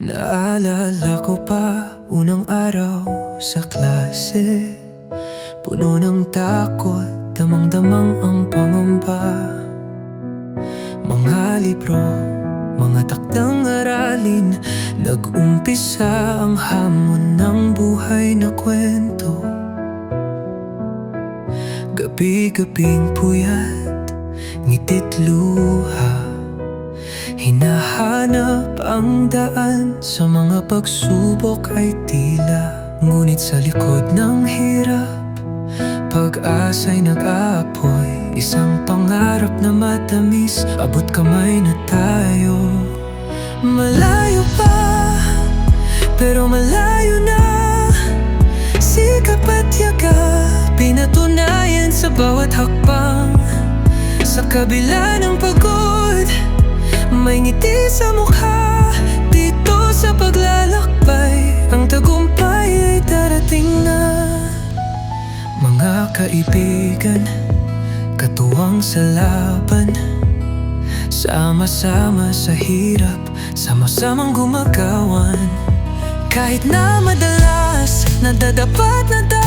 Naalala ko pa unang araw sa klase. Puno ng takot, damang-damang ang pangamba. Mga libro, mga takdang aralin. Nag-umpisa ang hamon ng buhay na kwento. Gabi-gabing puyat, ngitit luha Hinahanap ang daan sa mga pagsubok ay tila Ngunit sa likod ng hirap Pag-asa'y nag-aapoy Isang pangarap na matamis Abot kamay na tayo. Malayo pa Pero malayo na Sikap at yaga Pinatunayan sa bawat hakbang. Sa kabila ng pagod May ngiti sa mukha. Dito sa paglalakbay Ang tagumpay ay darating na. Mga kaibigan Katuwang sa laban. Sama-sama sa hirap Sama-samang gumagawan. Kahit na madalas Nadadapat na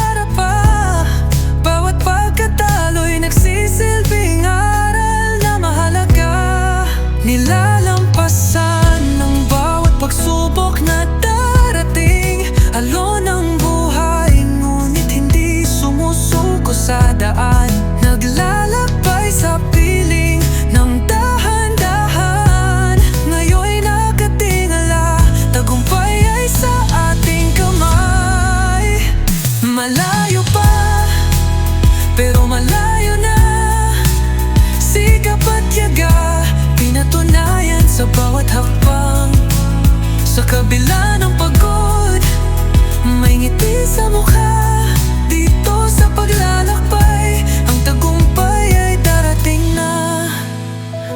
kabila ng pagod. May ngiti sa mukha Dito sa paglalakbay. Ang tagumpay ay darating na.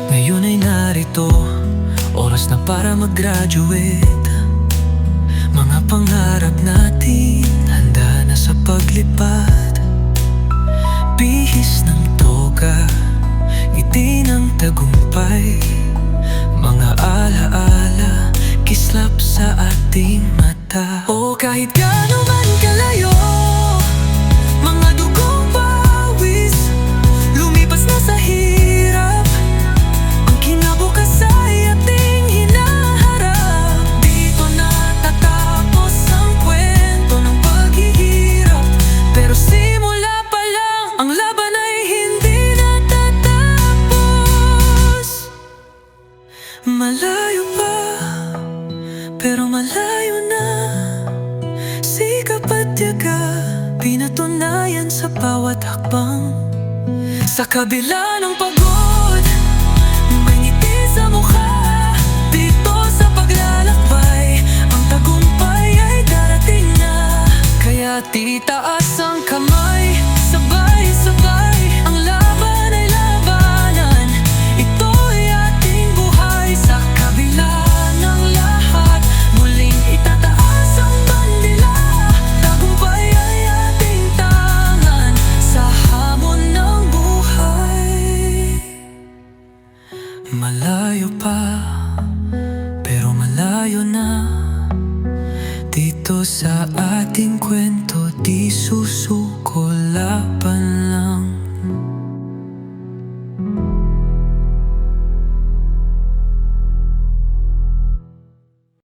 Ngayon ay narito Oras na para mag-graduate. Mga pangarap natin Handa na sa paglipad Bihis ng toga Ngiti ng tagumpay. Mga alaala Kislap sa ating mata. O kahit gaano Pero malayo na. Sikap at yaga Pinatunayan sa bawat hakbang. Sa kabila ng pagod May ngiti sa mukha. Dito sa Ang tagumpay ay darating na. Kaya titaas Malayo pa Pero malayo na. Dito sa ating kwento Di susuko laban